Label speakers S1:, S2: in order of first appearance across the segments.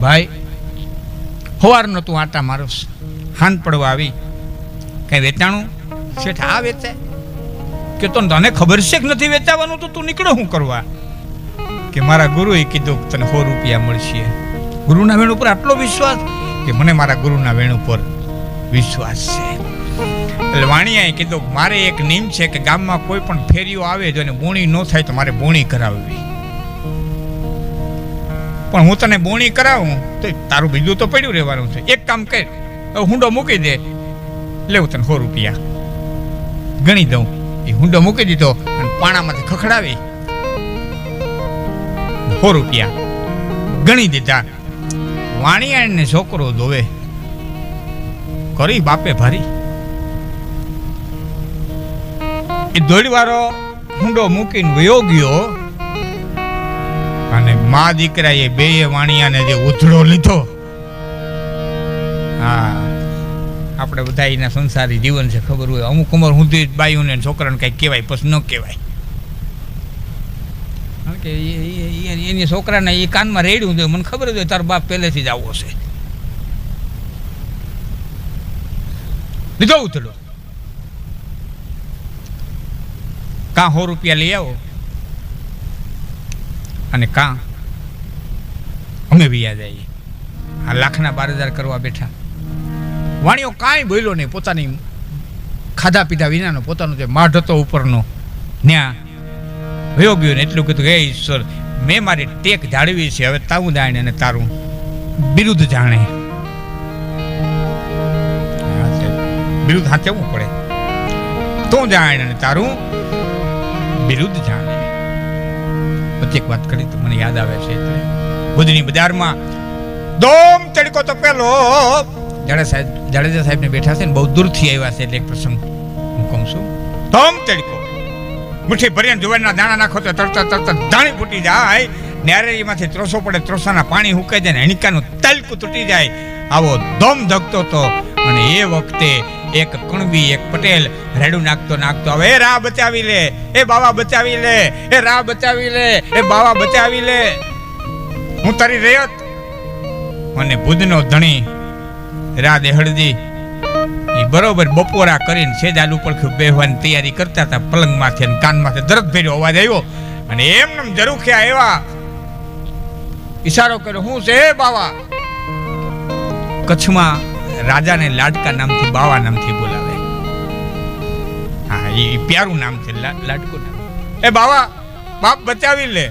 S1: ભાઈ સવારનો તું આટા મારો હાન પડવા આવી. કઈ વેચાણું? શેઠ આ વેચે કે તો તને ખબર છે કે નથી વેચાવાનું? તો તું નીકળો શું કરવા. કે મારા ગુરુએ કીધું કે તને સો રૂપિયા મળશે. ગુરુના વેણ ઉપર આટલો વિશ્વાસ? કે મને મારા ગુરુના વેણ ઉપર વિશ્વાસ છે. એટલે વાણિયાએ કીધું કે મારે એક નિયમ છે કે ગામમાં કોઈ પણ ફેરીઓ આવે જો એને બોણી ન થાય તો મારે બોણી કરાવવી. પણ હું તને બોણી કરાવું, તો તારું બીજું તો પડ્યું રહેવાનું છે. એક કામ કર હુંડો મૂકી દે. લેવું તને સો રૂપિયા. ગણી દઉં. એ હુંડો મૂકી દીધો અને પાણામાંથી ખખડાવી. સો રૂપિયા. ગણી દીધા. વાણિયાને છોકરો ધોવે કરી બાપે ભારી. એ દોડવાળો હુંડો મૂકીને વયો ગયો. અને મા દીકરાએ બે વાણિયાને જે ઉથડો લીધો, હા, આપણે બધા એના સંસારી જીવન છે, ખબર હોય. અમુક ઉંમર સુધી બાયુને ને છોકરાને કંઈક કહેવાય, પછી ન કહેવાય. કારણ કે એ- એ- એ- એની છોકરાને એ કાનમાં રેડ્યું હતું મને ખબર હતી તાર બાપ પહેલેથી જ આવો છે. લીધો ઉથડો કાં સો રૂપિયા લઈ આવો? અને કાં? અમે વિયા જઈએ. આ લાખના બાર હજાર કરવા બેઠા. વાણીઓ કાંઈ બોલ્યો નહીં. પોતાની ખાધા પીધા વિનાનો પોતાનો જે માઢ હતો ઉપરનો. ન્યા વયો ગયો ને એટલું કીધું હે ઈશ્વર, મેં મારી ટેક જાળવી છે. હવે તારું જાણે અને તારું બિરુદ્ધ જાણે. બિરુદ્ધ હાચવવું પડે. તો જાણે અને તારું બિરુદ્ધ જાણે. એક વાત કરી તો મને યાદ આવે છે. એટલે બજારમાં દોમ તડકો તો પેલો. જાડેજા સાહેબ, જાડેજા સાહેબને બેઠા છે ને બહુ દૂરથી આવ્યા છે એટલે એક પ્રસંગ હું કહું છું. દોમ તડકો મુઠ્ઠી ભરીને જુવારના દાણા નાખો તો તરત તરત દાણી ફૂટી જાય. ન્યારેલીમાંથી ત્રોસો પડે ત્રોસાના પાણી હુકાઈ જાય ને હણિકાનું તલકું તૂટી જાય. આવો દમ ધકતો તો અને એ વખતે એક કણબી એક પટેલ રેડું નાખતો નાખતો, હવે રા બચાવી લે. એ બાવા બચાવી લે, એ રા બચાવી લે, એ બાવા બચાવી લે. હું તારી રેયત. અને ભુજનો ધણી રા દેહળદી એ બરોબર બપોરા કરીને સેજાલ ઉપર બેહવાની તૈયારી કરતા હતા, પલંગમાંથી અને કાનમાંથી દરદ ભેર્યો અવાજ આવ્યો. અને એમને જરૂખ્યા એવા ઈશારો કર્યો, હું છે બાવા? કચ્છમાં રાજાને લાડકા નામથી, બાવા નામથી બોલાવે. એ પ્યારું નામ છે લાડકું નામ. એ બાવા, બાપ બચાવી લે.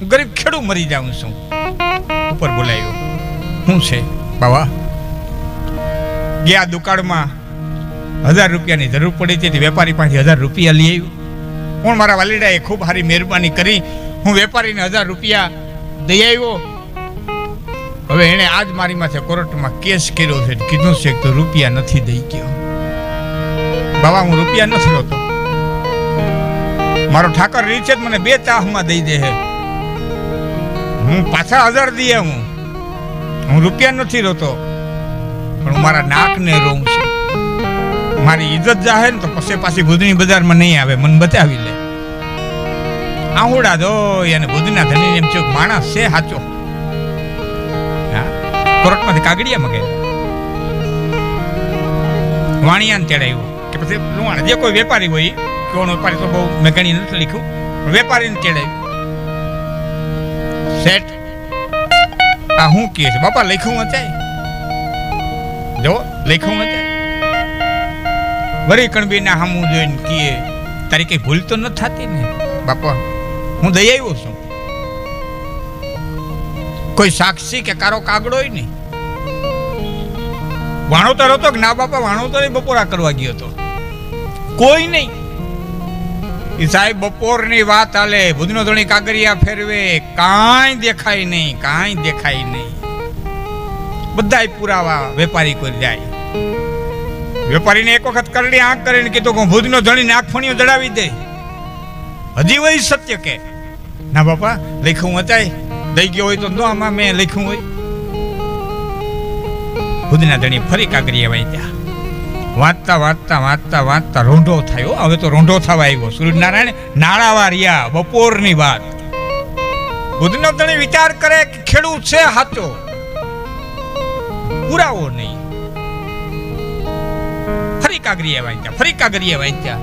S1: હું ગરીબ ખેડૂ મરી જાઉં છું. ઉપર બોલાયો. શું છે, બાવા? ગયા દુકાળમાં હજાર રૂપિયાની જરૂર પડી હતી વેપારી પાસે હજાર રૂપિયા લઈ આવ્યું. પણ મારા વાલીડાએ ખૂબ સારી મહેરબાની કરી. હું વેપારીને હજાર રૂપિયા દઈ આવ્યો. હવે એણે આજ મારી માથે કોર્ટમાં કેસ કર્યો છે. કીધું છે કે રૂપિયા નથી દઈ ગયો. બાબા હું રૂપિયા નથી રોતો મારો ઠાકર રીચે મને બે ચાહમાં દઈ દે હું. પાછા હજાર દઈએ હું. હું રૂપિયા નથી રોતો, પણ હું મારા નાકને રોઉં છું. મારી ઇજ્જત જાહે ને તો પછી પાછી ભુજની બજારમાં નહીં આવે, મને બચાવી લે. આહુડા દો અને ભુજના ધણી એમ છે માણસ છે સાચો. કોર્ટમાંથી કાગડિયા મગાવ્યા વાણિયાને તેડાવ્યો કે પછી જે કોઈ વેપારી હોય કોણ વેપારી તો બહુ મેં નથી લખ્યું. વેપારીને તેડાવ્યું શેઠ, આ હું કહે છે? બાપા, લખ્યું વચાય જો, લખ્યું વચાય વરી કણબીના હમું જોઈને કીએ તારી કઈ ભૂલ તો ન થતી ને? બાપા, હું દઈ આવ્યો છું. કોઈ સાક્ષી કે કારો કાગડો નહીં. વાણોતર હતો કે ના બાપા, વાણોતર બપોરા કરવા ગયો હતો. કોઈ નહીં. ઈ સાહેબ, બપોરની વાત આલે ભુજનો ધણી કાગરિયા ફેરવે. કાંઈ દેખાય નહીં, કાંઈ દેખાય નહીં. બધાય પુરાવા વેપારી કરી જાય. વેપારીને એક વખત કરડી આંખ કરીને કીધું કે ભુજનો ધણી આંખ જડાવી દે. હજી વહી સત્ય કે. ના બાપા, લખ્યું વચાય દઈ ગયો હોય તો નો આમાં, મેં લખ્યું હોય. ભુજના ધણી ફરી કાગરિયા વાંચ્યા. વાંચતા વાંચતા વાંચતા વાંચતા રોંઢો થયો. હવે તો રોંઢો થવા આવ્યો. સૂર્યનારાયણ નાળાવા રહ્યા, બપોરની વાત. બુદ્ધનો ધણી વિચાર કરે કે ખેડૂત છે હાચો. પુરાવો નહીં. ફરી કાગરીએ વાંચ્યા, ફરી કાગરીએ વાંચ્યા.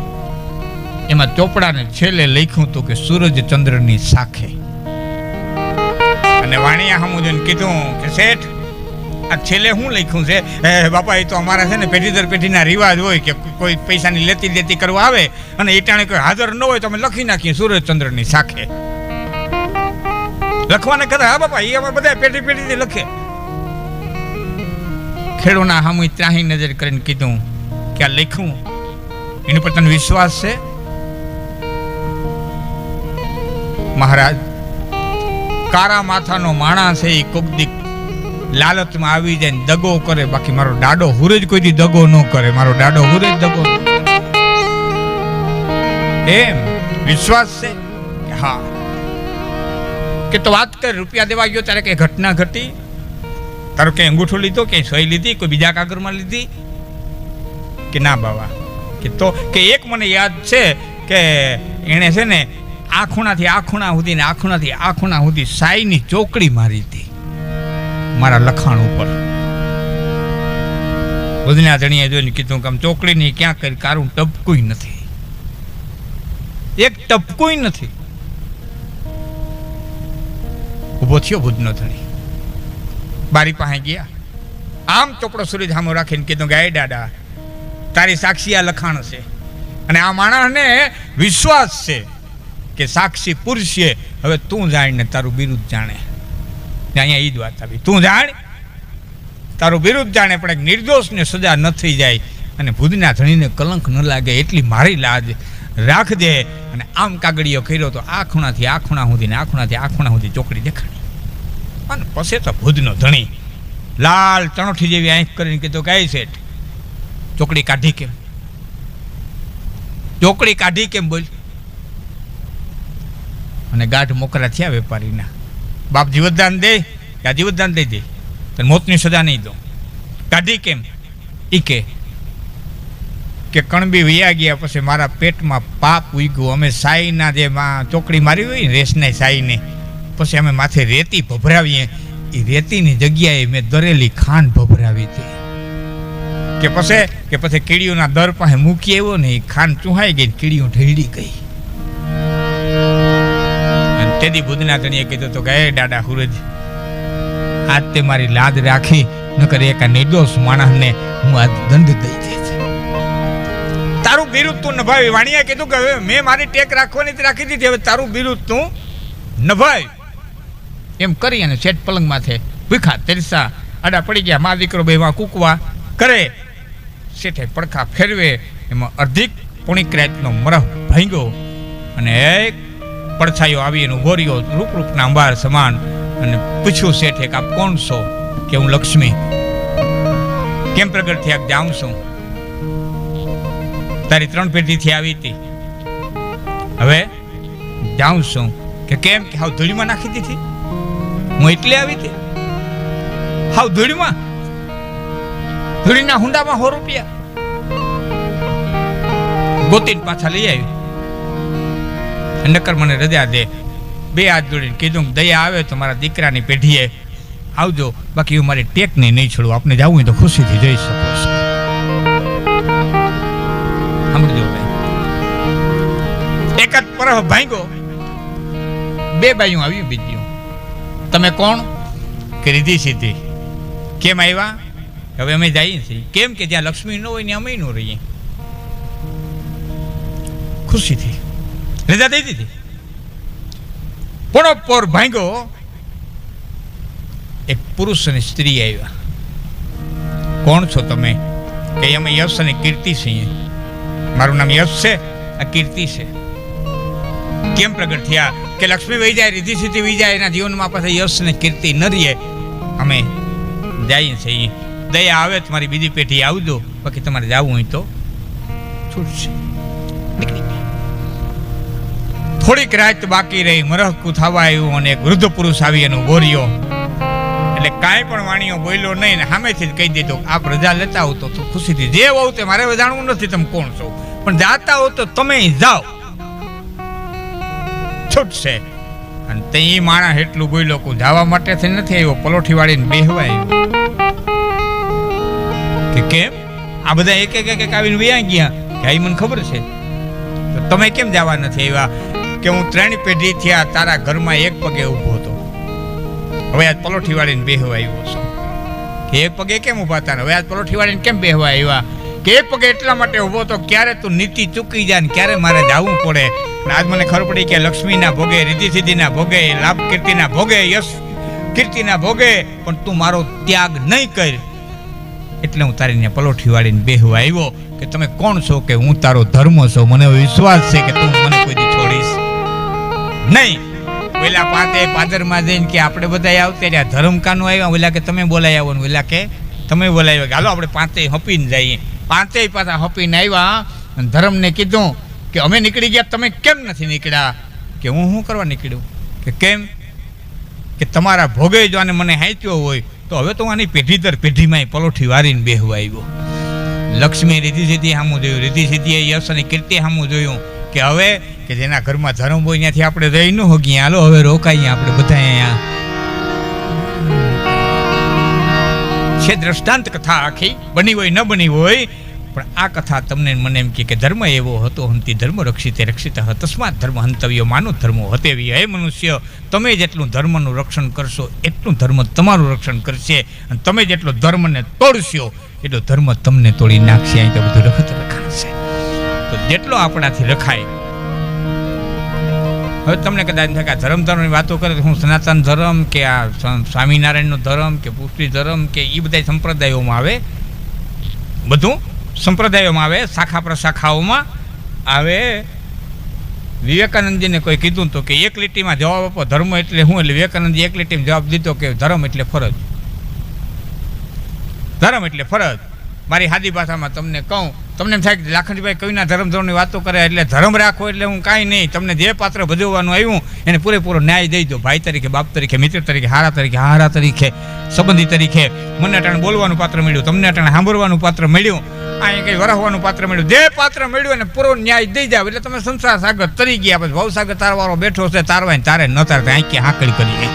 S1: એમાં ચોપડાને છેલ્લે લખ્યું હતું કે સૂરજ ચંદ્રની સાખે. અને વાણિયા હમુજન કીધું કે શેઠ આ છેલ્લે શું લખ્યું છે? બાપા, એ તો અમારા છે ને પેઢી દર પેઢીના રિવાજ હોય કે કોઈ પૈસાની લેતી દેતી કરવા આવે અને એ ટાણે કોઈ હાજર ન હોય તો અમે લખી નાખીએ સૂરજચંદ્રની સાખે. લખવાને કદાચ, હા, બાપા એ અમે બધા પેઢી પેઢીથી લખે. ખેડૂના હામું ત્રાહી નજર કરીને કીધું કે આ લખ્યું, એની પર તને વિશ્વાસ છે? મહારાજ, કારા માથાનો માણસ છે એ કોક દી લાલચમાં આવી જાય ને દગો કરે, બાકી મારો દાડો હુરેજ કોઈ દી દગો ન કરે. મારો દાડો હુરેજ દગો એમ, વિશ્વાસ છે? હા. કે તો વાત કર, રૂપિયા દેવા ગયો, ત્યારે કઈ ઘટના ઘટી? તારો કઈ અંગૂઠો લીધો કે સહી લીધી, કોઈ બીજા કાગરમાં લીધી? કે ના બાવા. કે તો, કે એક મને યાદ છે કે એણે છે ને આ ખૂણાથી આ ખૂણા સુધી ને આ ખૂણાથી આ ખૂણા સુધી સાઈની ચોકડી મારી હતી. મારા લખાણ ઉપર. ઉદના ધણીએ જોઈને કીધું કે આમ ચોકડીની ક્યાં કરી, કારું ટપકું નથી. એક ટપકું નથી. ઊભો થયો ભુજનો ધણી બારી પાસે ગયા. આમ ચોપડો સૂરજ સામો રાખીને કીધું કે "એ દાદા, તારી સાક્ષી આ લખાણ છે. અને આ માણસને વિશ્વાસ છે કે સાક્ષી પુરુષ છે. હવે તું જાણીને તારું બિરુદ જાણે. ને અહીંયા એ જ વાત આવી. તું જાણ, તારું વિરુદ્ધ જાણે, પણ એક નિર્દોષને સજા ન થઈ જાય અને ભુજના ધણીને કલંક ન લાગે એટલી મારી લાજ રાખજે. અને આમ કાગડીઓ કર્યો તો આ ખૂણાથી આ ખૂણા સુધી ને આ ખૂણાથી આ ખૂણા સુધી ચોકડી દેખાડી. અને પછી તો ભુજનો ધણી લાલ ચણોઠી જેવી આંખ કરીને કીધું કઈ "એ શેઠ, ચોકડી કાઢી કેમ? ચોકડી કાઢી કેમ બોલ? અને ગાઢ મોકરા થયા વેપારીના. બાપ જીવતદાન દે કે આ જીવતદાન દઈ દે. તને મોતની સજા નહીં દો કાઢી કેમ? ઈ કે કે કણબી વૈયા ગયા પછી મારા પેટમાં પાપ ઉગ્યું. અમે સાઈના જે ચોકડી મારી હોય ને, રેસને સાઈને, પછી અમે માથે રેતી ભભરાવીએ. એ રેતીની જગ્યાએ મેં દરેલી ખાંડ ભભરાવી હતી. કે પછી કે પછી કીડીઓના દર પાસે મૂકી આવ્યો ને એ ખાંડ ચૂહાઈ ગઈ કીડીઓ ઢળી ગઈ. તેદી બુધના ધણીએ કીધું તો કે, "એ દાદા હુરજ આજ તે મારી લાદ રાખી, નકર એક નિર્દોષ માણસને હું આ દંડ દઈ દઈશ. તારું બિરુદ તું નભાવી. વાણિયા કીધું કે, હવે મેં મારી ટેક રાખવાની રાખી દીધી. હવે તારું બિરુદ તું નભાય. એમ કરી અને શેઠ પલંગ માથે ભીખા તેરસા આડા પડી ગયા. મા દીકરો બેમાં કૂકવા કરે. શેઠે પડખા ફેરવે, એમાં અર્ધિક પુણિક રાતનો મરહ ભાંગ્યો અને એક પડછાયો આવી એનો ગોરીઓ રૂપ રૂપના અંબાર સમાન અને પૂછ્યું શેઠે કે આપ કોણ છો? કે હું લક્ષ્મી. કેમ પ્રગટ થયા? જાઉં છું. તારી ત્રણ પેઢીથી આવી હતી. હવે જાઉં છું. કે કેમ? કે હાવ ધૂળીમાં નાખી દીધી. હું એટલે આવી હતી. હાવ ધૂળીમાં. ધૂળીના હુંડામાં હો રૂપિયા. ગોતીને પાછા લઈ આવી. નકર મને રજા દે. બે હાથ જોડીને કીધું, દયા આવે તો મારા દીકરાની પેઢીએ આવજો. બાકી હું મારી ટેકને નહીં છોડું. આપને જવું હોય તો ખુશીથી જઈ શકો છો. સાંભળજો એક જ પરહ ભાંગ્યો. બે બાયું આવ્યું બીજું. તમે કોણ? કે રીધી સીધી. કેમ આવ્યા? હવે અમે જઈએ છીએ. કેમ કે જ્યાં લક્ષ્મી ન હોય ને અમે ન રહીએ. ખુશીથી. રજા દઈ દીધી. પણ પોર ભાંગ્યો, એક પુરુષ અને સ્ત્રી આવ્યા. કોણ છો તમે? કે અમે યશ અને કીર્તિ છીએ મારું નામ યશ છે, આ કીર્તિ છે. કેમ પ્રગટ થયા? કે લક્ષ્મી વહી જાય રીતિ સીધી વહી એના જીવનમાં પાછા યશ અને કીર્તિ ન રહીએ અમે જઈએ છીએ દયા આવે, તમારી મારી બીજી પેઢી આવજો. બાકી તમારે જવું હોય તો છૂટશે. નીકળી. થોડીક રાત બાકી રહી મરહ થવા આવ્યું અને એક વૃદ્ધ પુરુષ આવી એનો ગોર્યો એટલે કાંઈ પણ વાણીઓ બોલ્યો નહીં ને સામેથી જ કહી દીધો, આ પ્રજા રજા લેતા હો તો ખુશીથી જે હોવ તે મારે જાણવું નથી તમે કોણ છો. પણ જાતા હો તો તમે જાઓ. છૂટશે. અને તે એ માણસ એટલું બોલ્યો કે જવા માટે થઈ નથી આવ્યો, પલોઠી વાળીને બેહવા કે કેમ? આ બધા એક એક એક એક આવીને વ્યાં ગયા કે આ મને ખબર છે? તો તમે કેમ જવા નથી આવ્યા? કે હું ત્રણ પેઢી થયા તારા ઘરમાં એક પગે ઊભો હતો. હવે આજ પલોઠી વાળીને બેહવા આવ્યો છું. કે એક પગે કેમ ઊભા ને? હવે આજ પલોઠી વાળીને કેમ બેહવા આવ્યા? કે એક પગે એટલા માટે ઊભો તો ક્યારે તું નીતિ ચૂકી જાય ને ક્યારે મારે જવું પડે? આજ મને ખબર પડી કે લક્ષ્મીના ભોગે રીતિ સિદ્ધિના ભોગે લાભ કીર્તિના ભોગે, યશ કીર્તિના ભોગે, પણ તું મારો ત્યાગ નહીં કર. એટલે હું તારી ને પલોઠી વાળીને બેહવા આવ્યો કે તમે કોણ છો કે હું તારો ધર્મ છો? મને વિશ્વાસ છે કે તું મને કોઈ નહીં. પેલા પાતે પાદરમાં જઈને કે આપણે બધા આવતે રહ્યા. ધર્મ કાનું આવ્યા, ઓલા કે તમે બોલાવી આવો ને ઓલા કે તમે બોલાવ્યા હાલો, આપણે પાંચે હપીને જઈએ. પાંચેય પાછા હપીને આવ્યા અને ધર્મને કીધું કે અમે નીકળી ગયા, તમે કેમ નથી નીકળ્યા? કે હું શું કરવા નીકળ્યું? કે કેમ? કે તમારા ભોગે જો આને મને હાંચ્યો હોય, તો હવે તો આની પેઢી દર પેઢીમાં પલોઠી વારીને બેહવા આવ્યો. લક્ષ્મી રીતિ સીધી સામું જોયું. રીતિ સીધીએ યશ અને કીર્તિ સામું જોયું. કે હવે, કે જેના ઘરમાં ધર્મ હોય ત્યાંથી આપણે રહી ન હોગીએ હાલો, હવે રોકાઈએ આપણે બધા અહીંયા. છે દ્રષ્ટાંત કથા આખી, બની હોય ન બની હોય, પણ આ કથા તમને મને એમ કે ધર્મ એવો હતો, હંતી ધર્મ રક્ષિતે રક્ષિત તસ્માત ધર્મ હંતવ્યો, માનો ધર્મો હતેવી હે મનુષ્ય, તમે જેટલું ધર્મનું રક્ષણ કરશો, એટલું ધર્મ તમારું રક્ષણ કરશે, અને તમે જેટલો ધર્મને તોડશો, એટલો ધર્મ તમને તોડી નાખશે, અહીં તો બધું રખત રખાશે. જેટલો આપણાથી લખાય હવે તમને કદાચ થાય કે ધર્મ ધર્મની વાતો કરે હું સનાતન ધર્મ કે આ સ્વા- સ્વામિનારાયણનો ધર્મ કે પુષ્ટિ ધર્મ કે એ બધા સંપ્રદાયોમાં આવે? બધું સંપ્રદાયોમાં આવે, શાખા પ્રશાખાઓમાં આવે. વિવેકાનંદજીને કોઈ કીધું તો કે એક લીટીમાં જવાબ આપો, ધર્મ એટલે હું એટલે વિવેકાનંદજી એક લીટીમાં જવાબ દીધો કે ધર્મ એટલે ફરજ. ધર્મ એટલે ફરજ. મારી હાદી ભાષામાં તમને કહું તમને એમ થાય કે લાખનજીભાઈ કવિના ધર્મ ધર્મની વાતો કરે એટલે ધર્મ રાખો એટલે હું કાંઈ નહીં. તમને જે પાત્ર ભજવવાનું આવ્યું, એને પૂરેપૂરો ન્યાય દઈ દો. ભાઈ તરીકે, બાપ તરીકે, મિત્ર તરીકે, હારા તરીકે હારા તરીકે, સંબંધી તરીકે. મને અટાણે બોલવાનું પાત્ર મળ્યું, તમને અટાણે સાંભળવાનું પાત્ર મળ્યું, અહીંયા કંઈ વરાહવાનું પાત્ર મળ્યું. જે પાત્ર મળ્યું એને પૂરો ન્યાય દઈ જાવ. એટલે તમે સંસાર સાગર તરી ગયા, પછી ભવસાગર તારવાળો બેઠો છે, તારવાય તારે ન તારે આંખી હાંકડી કરી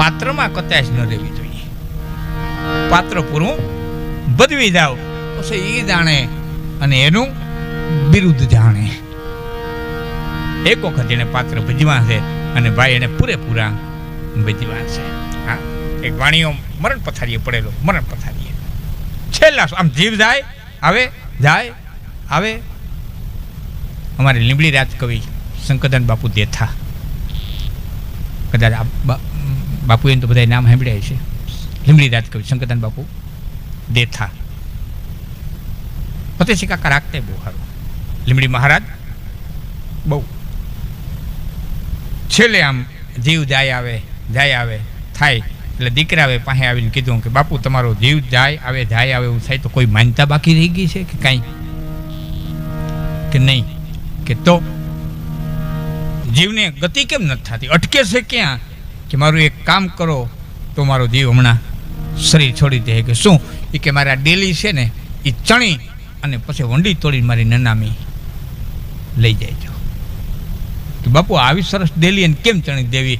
S1: પાત્રમાં કતાશ ન રહેવી જોઈએ. પાત્ર પૂરું બદવી જાવ પછી એ જાણે. અને એનું બિરુદ્ધ જાણે. એક વખત એને પાત્ર ભજવા છે અને ભાઈ એને પૂરેપૂરા ભજવા છે. હા, એક વાણીઓ મરણ પથારીએ પડેલો, મરણ પથારીએ. છેલ્લા આમ જીવ જાય, આવે જાય, આવે. અમારે લીંબડી રાજકવિ શંકરદાન બાપુ દેથા. કદાચ આ બા- બાપુએ તો બધા નામ સાંભળ્યા છે લીમડી રાજકવિ શંકરદાન બાપુ દેથા. ફતેસિંહ કાકા રાખતે બહુ સારું. લીમડી મહારાજ, બહુ. છેલ્લે આમ જીવ જાય આવે જાય આવે, થાય, એટલે દીકરાએ પાસે આવીને કીધું કે બાપુ તમારો જીવ જાય આવે જાય આવે એવું થાય તો કોઈ માનતા બાકી રહી ગઈ છે કે કાંઈ? કે નહીં? કે તો? જીવને ગતિ કેમ નથી થતી? અટકે છે ક્યાં? કે મારું એક કામ કરો તો મારો જીવ હમણાં શરીર છોડી દે. કે શું? એ કે મારા ડેલી છે ને એ ચણી અને પછી વંડી તોડીને મારી નનામી લઈ જાય છો. કે બાપુ, આવી સરસ ડેલી અને કેમ ચણી દેવી?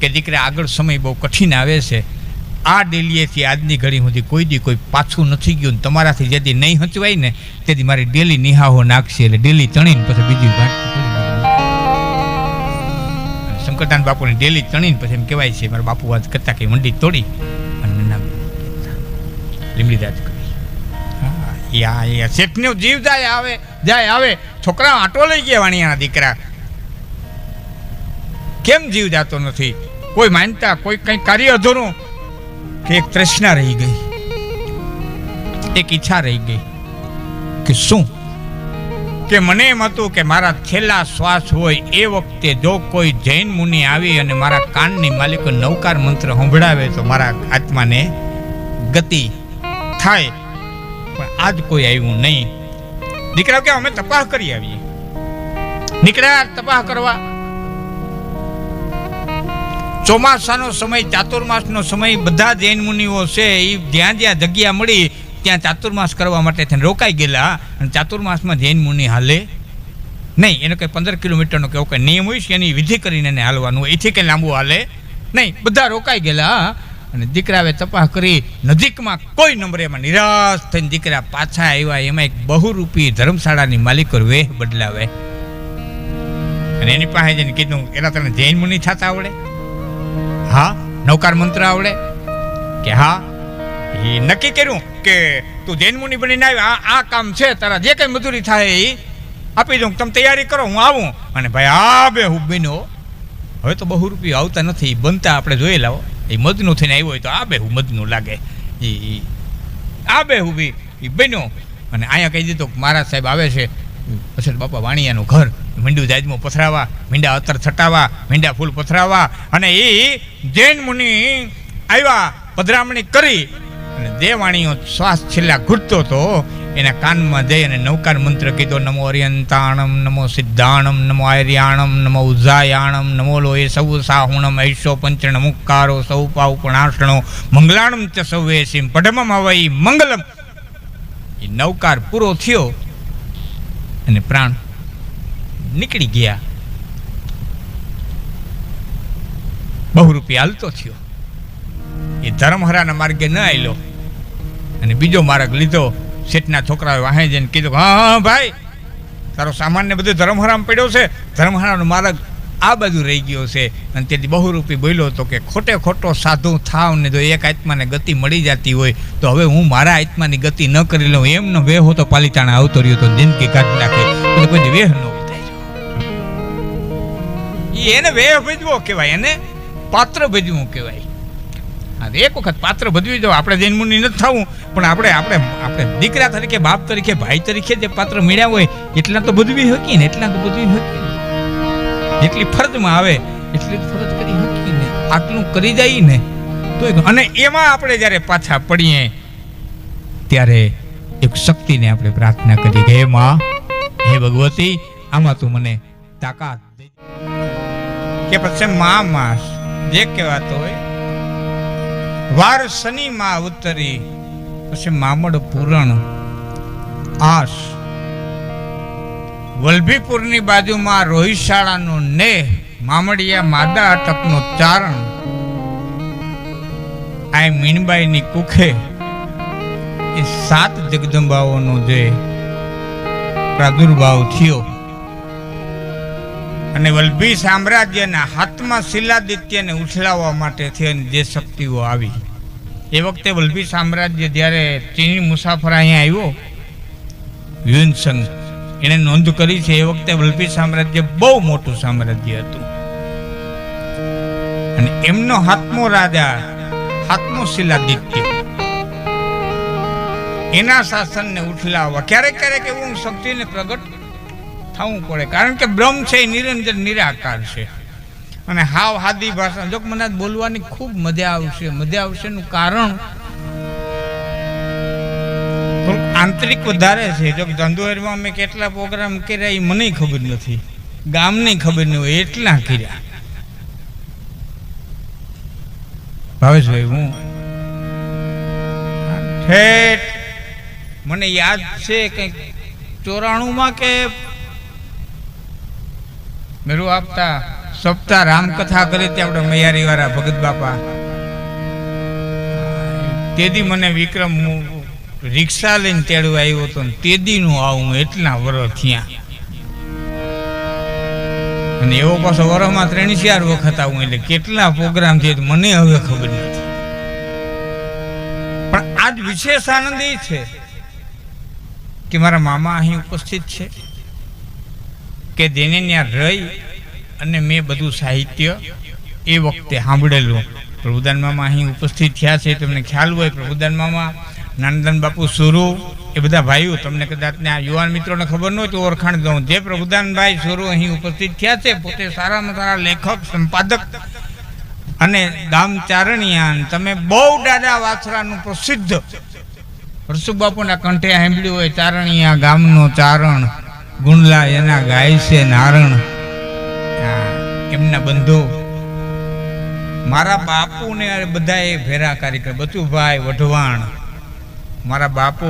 S1: કે દીકરા આગળ સમય બહુ કઠિન આવે છે. આ ડેલીએથી આજની ઘડી સુધી કોઈ દી કોઈ પાછું નથી ગયું તમારાથી જેથી નહીં હચવાય ને, તેથી મારી ડેલી નિહાહો નાખશે એટલે ડેલી ચણીને પછી બીજી શંકરદાન બાપુની ડેલી ચણીને પછી એમ કહેવાય છે, મારા બાપુ વાત કરતા કે મંડી તોડી અને લીમડી દાદ યા એ શેઠનો જીવ જાય આવે જાય આવે. છોકરા આંટો લઈ ગયા વાણિયાના દીકરા. કેમ જીવ જાતો નથી? કોઈ માનતા, કોઈ કંઈ કાર્ય અધૂરું? કે એક તૃષ્ણા રહી ગઈ. એક ઈચ્છા રહી ગઈ. કે શું? કે મને એમ હતું કે મારા છેલ્લા શ્વાસ હોય એ વખતે જો કોઈ જૈન મુનિ આવી અને મારા કાનની માલિકો નવકાર મંત્ર સંભળાવે તો મારા આત્માને ગતિ થાય. પણ આજ કોઈ આવ્યું નહીં. દીકરા કે અમે તપાસ કરી આવીએ. નીકળ્યા તપાસ કરવા. ચોમાસાનો સમય, ચાતુર્માસનો સમય, બધા જૈન મુનિઓ છે એ જ્યાં જ્યાં જગ્યા મળી, ત્યાં ચાતુર્માસ કરવા માટે થઈને રોકાઈ ગયેલા. અને ચાતુર્માસમાં જૈન મુનિ હાલે નહીં. એનો કંઈ પંદર કિલોમીટરનો કેવો કંઈ નિયમ હોય છે, એની વિધિ કરીને એને હાલવાનું એથી કંઈ લાંબુ હાલે નહીં. બધા રોકાઈ ગયેલા. અને દીકરાએ તપાસ કરી નજીકમાં કોઈ નંબરે એમાં નિરાશ થઈને દીકરા પાછા આવ્યા. એમાં એક બહુરૂપી ધર્મશાળાની માલિકો વેહ બદલાવે. અને એની પાસે જઈને કીધું એના તને જૈન મુનિ થતા આવડે? હા? નૌકાર મંત્ર આવડે? કે હા. એ નક્કી કર્યું કે તું જૈન મુનિ બનીને આવ્યો. આ કામ છે તારા. જે કંઈ મજૂરી થાય એ આપી દઉં. તમે તૈયારી કરો હું આવું. અને ભાઈ આ બે હું બન્યો હવે તો બહુ રૂપિયા આવતા નથી. બનતા આપણે જોઈ લાવો એ મદનું થઈને આવ્યો હોય તો આ બે હું લાગે. એ આ બે હું બી એ બન્યો. અને અહીંયા કહી દીધું મારા સાહેબ આવે છે. પછી બાપા વાણિયાનું ઘર, મીંડું જાજમાં પથરાવા, મીંડા અત્તર છટાવા મીંડા ફૂલ પથરાવા. અને એ જૈન મુનિ આવ્યા, પધરામણી કરી. અને દેવાણીઓ શ્વાસ છેલ્લા ઘૂંટતો તો એના કાનમાં જઈ અને નૌકાર મંત્ર કીધો, નમો અર્યંતાણમ, નમો સિદ્ધાણમ, નમો આર્યાણમ, નમો ઉઝાયાણમ, નમો લો એ સૌ સાહુણમ, ઐશો પંચણ, મુક્કારો, સૌ પાઉપણાષણો મંગલાણમ ચ સૌએ સિમ પઢમમ હવઈ મંગલમ. એ નૌકાર પૂરો થયો અને પ્રાણ નીકળી ગયા. બહુ રૂપિયા હાલતો થયો. એ ધર્મહરાના માર્ગે ન આવેલો અને બીજો માર્ગ લીધો. શેઠના છોકરાએ વાહે જઈને કીધું હા હા, ભાઈ, તારો સામાન ને બધું ધર્મહરામ પડ્યો છે. ધર્મહરાનો માર્ગ આ બાજુ રહી ગયો છે. અને તેથી બહુરૂપી બોલ્યો હતો કે, ખોટે ખોટો સાધુ થાવ ને જો એક આત્માને ગતિ મળી જતી હોય, તો હવે હું મારા આત્માની ગતિ ન કરી લઉં. એમનો વેહ હોતો પાલિતાણા આવતો રહ્યો તો જિંદગી કાઢી નાખે. એટલે કોઈ વેહ ન એને વેહ ભજવો કહેવાય, એને પાત્ર ભજવું કહેવાય. હા એક વખત પાત્ર ભજવી દો. આપણે જૈન મુનિ નથી થવું, પણ આપણે આપણે આપણે દીકરા તરીકે, બાપ તરીકે, ભાઈ તરીકે જે પાત્ર મળ્યા હોય, એટલા તો ભજવી શકીએ ને, એટલા તો ભજવી શકીએ જેટલી ફરજમાં આવે, એટલી ફરજ કરી શકીએ આટલું કરી જાય ને, તો અને એમાં આપણે જ્યારે પાછા પડીએ, ત્યારે એક શક્તિને આપણે પ્રાર્થના કરીએ કે, હે માં, હે ભગવતી, આમાં તું મને તાકાત કે પછી મા માસ જે કહેવાતો હોય વાર શનિ માં ઉતરી, પછી મામડ પૂરણ, આશ. વલભીપુરની બાજુમાં રોહિશાળાનો ને મામડિયા માદા અટકનો ચારણ. આ મીણબાઈની કુખે, એ સાત જગદંબાઓનો જે પ્રાદુર્ભાવ થયો. અને વલ્લભી સામ્રાજ્યના હાથમાં શિલાદિત્યને ઉછળાવવા માટે થઈને જે શક્તિઓ આવી. એ વખતે વલ્લભી સામ્રાજ્ય જ્યારે ચીની મુસાફર અહીંયા આવ્યો યુનસંગ એણે નોંધ કરી છે, એ વખતે વલ્લભી સામ્રાજ્ય બહુ મોટું સામ્રાજ્ય હતું. અને એમનો હાથમો રાજા, હાથમો શિલાદિત્ય. એના શાસનને ઉઠલાવવા ક્યારેક ક્યારેક એવું શક્તિને પ્રગટ થવું પડે. કારણ કે બ્રહ્મ છે, એ નિરંજન, નિરાકાર છે. અને હાવ હાદી ભાષા. જો મને બોલવાની ખૂબ મજા આવશે. મજા આવશે નું કારણ આંતરિક વધારે છે. જો ધંધોરમાં મેં કેટલા પ્રોગ્રામ કર્યા, એ મને ખબર નથી. ગામની ખબર નહીં હોય, એટલા કર્યા. ભાવેશભાઈ, હું ઠેઠ, મને યાદ છે કંઈક ચોરાણુંમાં કે મેરું આપતા સપ્તાહ રામકથા કરી હતી આપણે મૈયારી વાળા ભગત બાપા. તેદી મને વિક્રમ, હું રિક્ષા લઈને તેડવા આવ્યો હતો ને તેદી નું આવું એટલા વરસ થયા. અને એવો પાછો વરમાં ત્રણ ચાર વખત આવું એટલે કેટલા પ્રોગ્રામ છે મને હવે ખબર નથી. પણ આજ વિશેષ આનંદ એ છે કે મારા મામા અહીં ઉપસ્થિત છે. કે જેને ત્યાં રહી અને મેં બધું સાહિત્ય એ વખતે સાંભળેલું. પ્રભુદાન મામા અહીં ઉપસ્થિત થયા છે, તમને ખ્યાલ હોય પ્રભુદાન મામા, નાનદાન બાપુ સુરુ, એ બધા ભાઈઓ, તમને કદાચ આ યુવાન મિત્રોને ખબર ન હોય તો ઓળખાણ દઉં. જે પ્રભુદાનભાઈ સુરુ અહીં ઉપસ્થિત થયા છે, પોતે સારામાં સારા લેખક, સંપાદક અને ગામ ચારણિયા તમે બહુ દાદા વાછરાનું પ્રસિદ્ધ હર્ષુક કંઠે સાંભળ્યું હોય, ચારણિયા ગામનો ચારણ. ગુણલા એના ગાય છે નારણ. એમના બંધુ. મારા બાપુને બધા એ ભેરા કાર્યક્રમ. બચુભાઈ વઢવાણ, મારા બાપુ,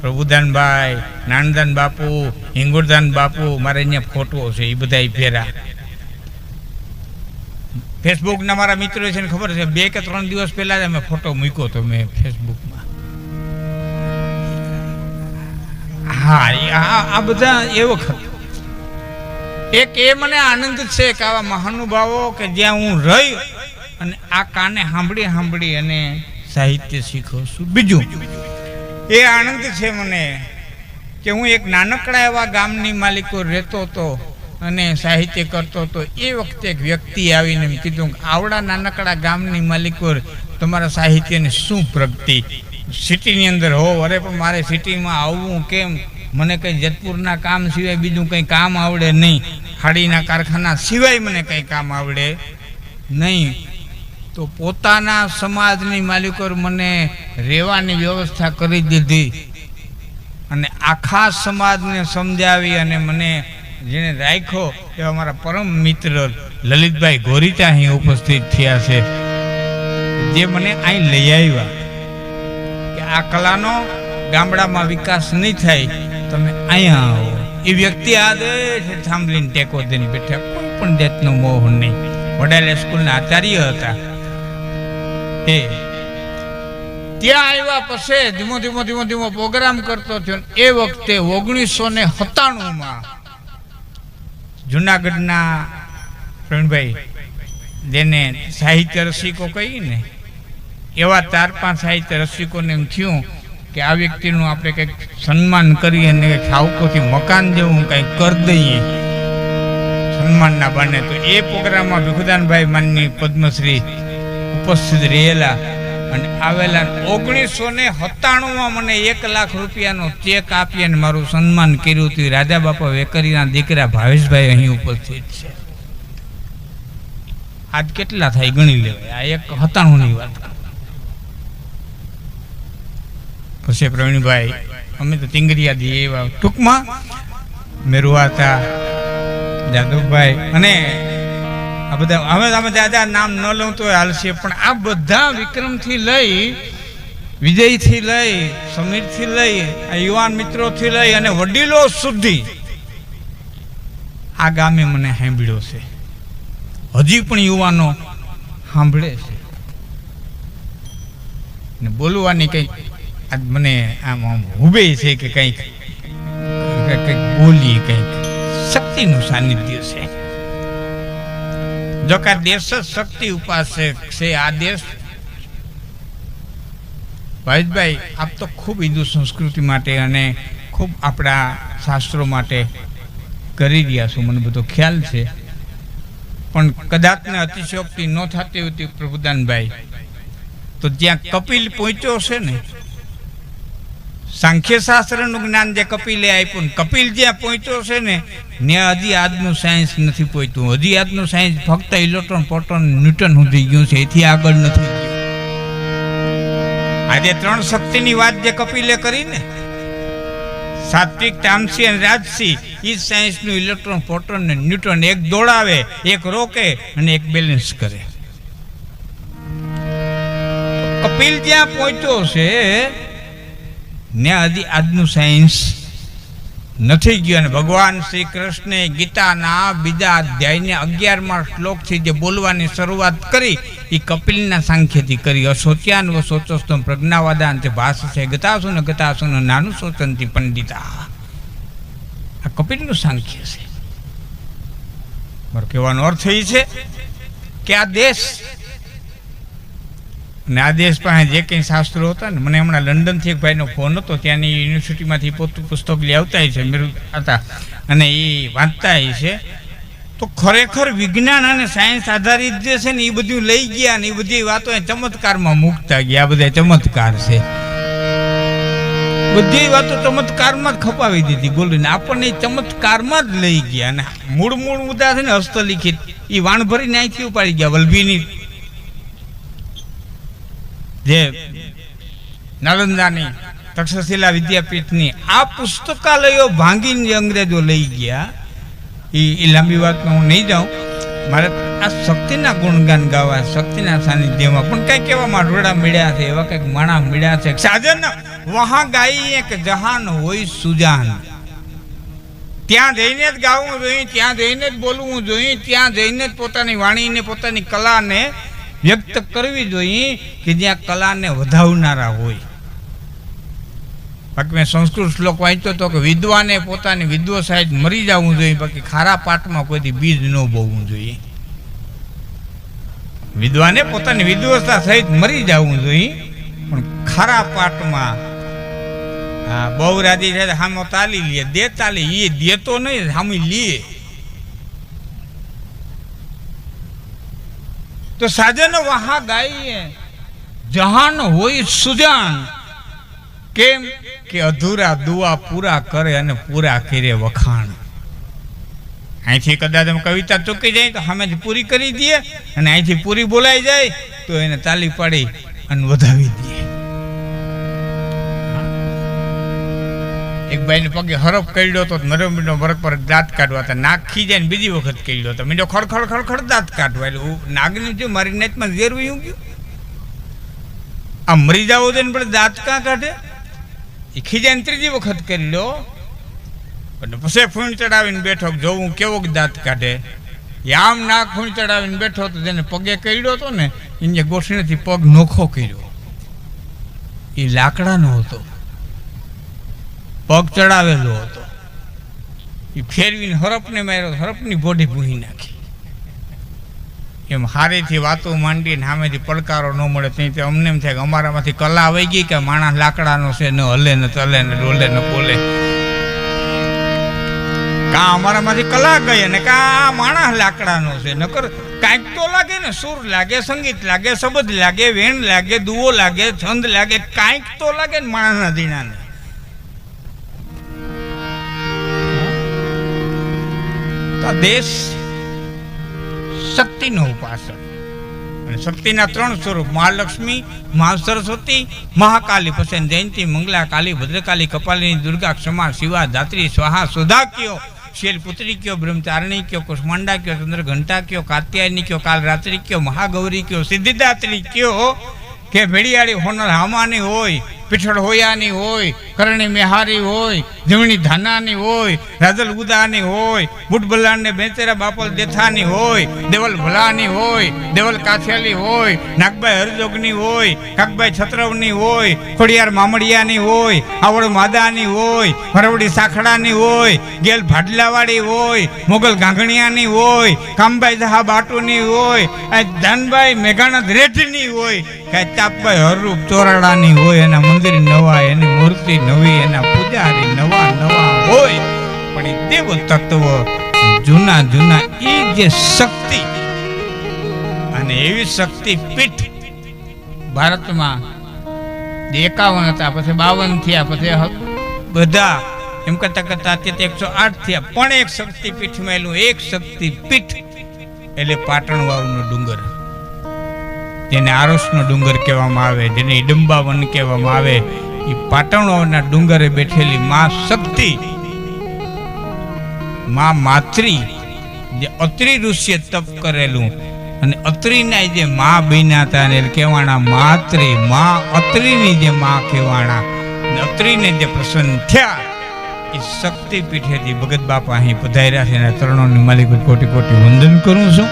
S1: પ્રભુદાનભાઈ, નાનદાન બાપુ, હિંગુરદાન બાપુ, મારે અહીંયા ફોટો છે, એ બધા ભેરા. ફેસબુકના મારા મિત્રો છે ને ખબર છે, બે કે ત્રણ દિવસ પહેલા જ અમે ફોટો મૂક્યો તો મેં ફેસબુકમાં. હા આ બધા એ વખત. એક એ મને આનંદ છે કે આવા મહાનુભાવો કે જ્યાં હું રહી અને આ કાને સાંભળી સાંભળી અને સાહિત્ય શીખું છું. બીજું, એ આનંદ છે મને કે હું એક નાનકડા એવા ગામની માલિકો રહેતો હતો અને સાહિત્ય કરતો હતો. એ વખતે એક વ્યક્તિ આવીને કીધું આવડા નાનકડા ગામની માલિકો તમારા સાહિત્યની શું પ્રગતિ? સિટીની અંદર, હો અરે પણ મારે સિટીમાં આવવું કેમ? મને કંઈ જેતપુરના કામ સિવાય બીજું કંઈ કામ આવડે નહીં. ખાડીના કારખાના સિવાય મને કંઈ કામ આવડે નહીં. તો પોતાના સમાજની માલિકો મને રહેવાની વ્યવસ્થા કરી દીધી અને આખા સમાજને સમજાવી અને મને જેને રાખ્યો એવા મારા પરમ મિત્ર લલિતભાઈ ગોરીતા અહીં ઉપસ્થિત થયા છે. જે મને અહીં લઈ આવ્યા. આ કલાનો ગામડામાં વિકાસ નહીં થાય, તમે અહીંયા આવો. એ વ્યક્તિ આદેશ સાંભળીને ટેકો દઈને બેઠા, કોઈ પણ જાતનો મોહ નહીં. વડાલે સ્કૂલના આચાર્ય હતા. એ, ત્યાં આવ્યા પછી ધીમો ધીમો ધીમો ધીમો પ્રોગ્રામ કરતો થયો એ વખતે ઓગણીસો ને સત્તાણુંમાં જુનાગઢના પ્રવીણભાઈ, જેને સાહિત્ય રસિકો કહી ને એવા ચાર પાંચ સાહિત્ય રસિકોને એમ થયું કે આ વ્યક્તિનું આપણે કંઈક સન્માન કરીએ અને સાવકોથી મકાન જેવું કંઈક કરી દઈએ. સન્માનના બને તો એ પ્રોગ્રામમાં ભીખુદાનભાઈ માનની પદ્મશ્રી ઉપસ્થિત રહેલા અને આવેલા ઓગણીસો ને સત્તાણુંમાં મને એક લાખ રૂપિયાનો ચેક આપી અને મારું સન્માન કર્યું હતું. રાજા બાપા વેકરીના દીકરા ભાવેશભાઈ અહીં ઉપસ્થિત છે. આજ કેટલા થાય ગણી લેવાય. આ એક સત્તાણુંની વાત. પછી પ્રવીણભાઈ, અમે તો ટીંગરિયા દઈએ એવા. ટૂંકમાં મેરુવાતા જાદવભાઈ અને આ બધા અમે દાદા નામ ન લઉં તો હાલશે, પણ આ બધા વિક્રમથી લઈ, વિજયથી લઈ, સમીરથી લઈ, આ યુવાન મિત્રોથી લઈ અને વડીલો સુધી આ ગામે મને સાંભળ્યો છે. હજી પણ યુવાનો સાંભળે છે. ને બોલવાની કંઈક આજ મને આમ આમ ઉભે છે કે કંઈક કંઈક બોલી કંઈક. શક્તિનું સાનિધ્ય છે. જો કે દેશ જ શક્તિ ઉપાસક છે, આ દેશ ભાઈભાઈ આપ તો ખૂબ હિન્દુ સંસ્કૃતિ માટે અને ખૂબ આપણા શાસ્ત્રો માટે કરી રહ્યા છો, મને બધો ખ્યાલ છે. પણ કદાચને અતિશયોક્તિ ન થતી હતી પ્રભુદાનભાઈ, તો જ્યાં કપિલ પહોંચ્યો છે ને સાંખ્ય શાસ્ત્રનું જ્ઞાન જે કપિલે આપ્યું ને, કપિલ જ્યાં પહોંચ્યો છે ને, ત્યાં હજી આજનું સાયન્સ નથી પહોંચ્યું. હજી આજનું સાયન્સ ફક્ત ઇલેક્ટ્રોન પ્રોટોન ન્યૂટન સુધી ગયું છે. એથી આગળ નથી આજે ત્રણ શક્તિની વાત જે કપિલે કરી ને, સાત્વિક, તામસી અને રાજસી એ સાયન્સનું ઇલેક્ટ્રોન પ્રોટોન ને ન્યૂટન એક દોડાવે, એક રોકે અને એક બેલેન્સ કરે. કપિલ જ્યાં પહોંચ્યો છે ને હજી આજનું સાયન્સ નથી ગયું અને ભગવાન શ્રી કૃષ્ણે ગીતાના બીજા અધ્યાયને અગિયારમાં શ્લોકથી જે બોલવાની શરૂઆત કરી એ કપિલના સાંખ્યથી કરી. અશોચ્યાન વ શોચોસ્તમ પ્રજ્ઞાવાદાન તે ભાષ છે ગતાસુ ને ગતાસુ ને નાનું સોચનથી પંડિતા. આ કપિલનું સાંખ્ય છે. મારો કહેવાનો અર્થ એ છે કે આ દેશ અને આ દેશ પાસે જે કંઈ શાસ્ત્રો હતા ને, મને હમણાં લંડનથી એક ભાઈનો ફોન હતો, ત્યાંની યુનિવર્સિટીમાંથી પોતું, પુસ્તક લઈ આવતા છે મેરુ હતા. અને એ વાંચતા છે. તો ખરેખર વિજ્ઞાન અને સાયન્સ આધારિત જે છે ને, એ બધું લઈ ગયા ને, એ બધી વાતો એ ચમત્કારમાં મૂકતા ગયા, આ બધા ચમત્કાર છે. બધી વાતો ચમત્કારમાં જ ખપાવી દીધી બોલીને આપણને ચમત્કારમાં જ લઈ ગયા. અને મૂળ મૂળ મુદ્દા છે ને, હસ્તલિખિત. એ વાણ ભરીને અહીંથી ઉપાડી ગયા, વલભીની જે નાલંદાની તક્ષશિલા વિદ્યાપીઠની આ પુસ્તકાલયો ભાંગીને જે અંગ્રેજો લઈ ગયા એ લાંબી વાતમાં હું નહીં જાઉં. મારે આ શક્તિના ગુણગાન ગાવા, શક્તિના સાનિધ્યમાં પણ કંઈક એવા મારોડા મળ્યા છે, એવા કંઈક માણા મળ્યા છે. સાજન, વહા ગાઈ એક જહાન હોય સુજાન. ત્યાં જઈને જ ગાવું જોઈએ ત્યાં જઈને જ બોલવું જોઈએ ત્યાં જઈને જ પોતાની વાણીને, પોતાની કલાને વ્યક્ત કરવી જોઈએ કે જ્યાં કલાને વધાવનારા હોય. બાકી મેં સંસ્કૃત શ્લોક વાંચ્યો હતો કે વિદ્વાને પોતાની વિદ્વો સાહેબ મરી જવું જોઈએ, બાકી ખારા પાઠમાં કોઈથી બીજ ન બોવું જોઈએ. વિદ્વાને પોતાની વિદ્વસ્તા સહિત મરી જવું જોઈએ, પણ ખરા પાઠમાં, હા, બહુ રાજી છે સામો તાલી લે, દે તાલી એ દેતો નહીં સામી લે. તો સાજન વહા ગાઈએ. જહાન હોય સુજાન. કેમ કે અધૂરા દુઆ પૂરા કરે અને પૂરા કરે વખાણ. અહીંથી કદાચ અમે કવિતા ચૂકી જાય તો સામેથી પૂરી કરી દઈએ અને અહીંથી પૂરી બોલાઈ જાય તો એને તાલી પાડી અને વધાવી દઈએ એક ભાઈને પગે હરફ કર્યો તો મીંડો વરક પર દાંત કાઢવા હતા. નાખી જાય ને બીજી વખત કર્યો હતો. મીંડો ખડખડ ખડખડ દાંત કાઢવા એટલે નાગની જો મારી નેતમાં ઝેર વયું ગયું. આ મરી જાવ તો પણ દાંત કાં કાઢે? એ ખીજાઈને ત્રીજી વખત કરી લો અને પછી ફૂણ ચડાવીને બેઠો જોવું કેવો દાંત કાઢે. એ આમ નાક ફૂણ ચડાવીને બેઠો તો જેને પગે કર્યો હતો ને, એને ગોઠણીથી પગ નોખો કર્યો. એ લાકડાનો હતો. પગ ચડાવેલો હતો. એ ફેરવીને હરપને માર્યો, હરપની બોડી ભૂહી નાખી. એમ હારેથી વાતો માંડીને સામેથી પડકારો ન મળે, ત્યાં અમને એમ થાય કે અમારામાંથી કલા આવી ગઈ કે માણસ લાકડાનો છે, ન હલે, ને ચલે, ને ડોલે, ને બોલે. કા અમારામાંથી કલા ગઈ અને કા માણસ લાકડાનો છે? નકર કાંઈક તો લાગે ને, સુર લાગે, સંગીત લાગે, શબ્દ લાગે, વેણ લાગે દુઓ લાગે, છંદ લાગે, કાંઈક તો લાગે ને માણસના દીણાને તો દેશ શક્તિનો ઉપાસક. અને શક્તિના ત્રણ સ્વરૂપ, મહાલક્ષ્મી, મહા સરસ્વતી, મહાકાલી, પછી જયંતી મંગલા કાલી ભદ્રકાલી, કપાલિની, દુર્ગા, ક્ષમા, શિવા, ધાત્રી, સ્વાહા સુધા કયો શૈલપુત્રી કયો, બ્રહ્મચારણી કયો, કુષ્માંડા કયો ચંદ્ર ઘંટા કયો, કાત્યાયની કયો કાલ રાત્રિ કયો, મહાગૌરી કયો, સિદ્ધિદાત્રી કયો, કે ભેડિયાળી હોનર હામાની હોય, પીઠળ હોયાની હોય, કરણી મેહારી હોય જમણી ધાનાની હોય, રાજલ ઉદાની હોય બુટબલ્લાને બેચેરા બાપલ દેથાની હોય, દેવલ ભલાની હોય, દેવલ કાથિયાલી હોય, નાગભાઈ હરજોગની હોય કાકભાઈ છત્રવની હોય, ખોડિયાર મામડિયાની હોય આવડ માદાની હોય ફરવડી સાખડાની હોય, ગેલ ભાડલાવાળી હોય, મોગલ ગાંગણિયાની હોય, કામભાઈ જહા બાટુની હોય ધનભાઈ મેઘાણદ રેઠની હોય કે ચાપભાઈ હરરૂપ ચોરાડાની હોય, એના મંદિર નવા એની મૂર્તિ નવી એના પૂજારી નવા નવા હોય. પણ એ દેવ તત્વ જૂના જૂના એ જે શક્તિ અને એવી શક્તિ પીઠ ભારતમાં એકાવન હતા પછી બાવન થયા પછી બધા એમ કરતા કરતા અત્યારે એકસો આઠ થયા. પણ એક શક્તિ પીઠ મેલું એક શક્તિ પીઠ એટલે પાટણ વાવનો ડુંગર. જેને આરસનો ડુંગર કહેવામાં આવે જેને ઇડંબાવન કહેવામાં આવે. એ પાટણોના ડુંગરે બેઠેલી મા શક્તિ, મા માત્રી, જે અત્રિ ઋષિએ તપ કરેલું અને અત્રિના જે મા બન્યા હતા ને એટલે કહેવાના માત્રી, મા અત્રિની જે મા કહેવાના ને અત્રિને જે પ્રસન્ન થયા એ શક્તિપીઠેથી ભગત બાપા અહીં પધાર્યા છે અને ત્રણોની માલિક કોટી કોટી વંદન કરું છું.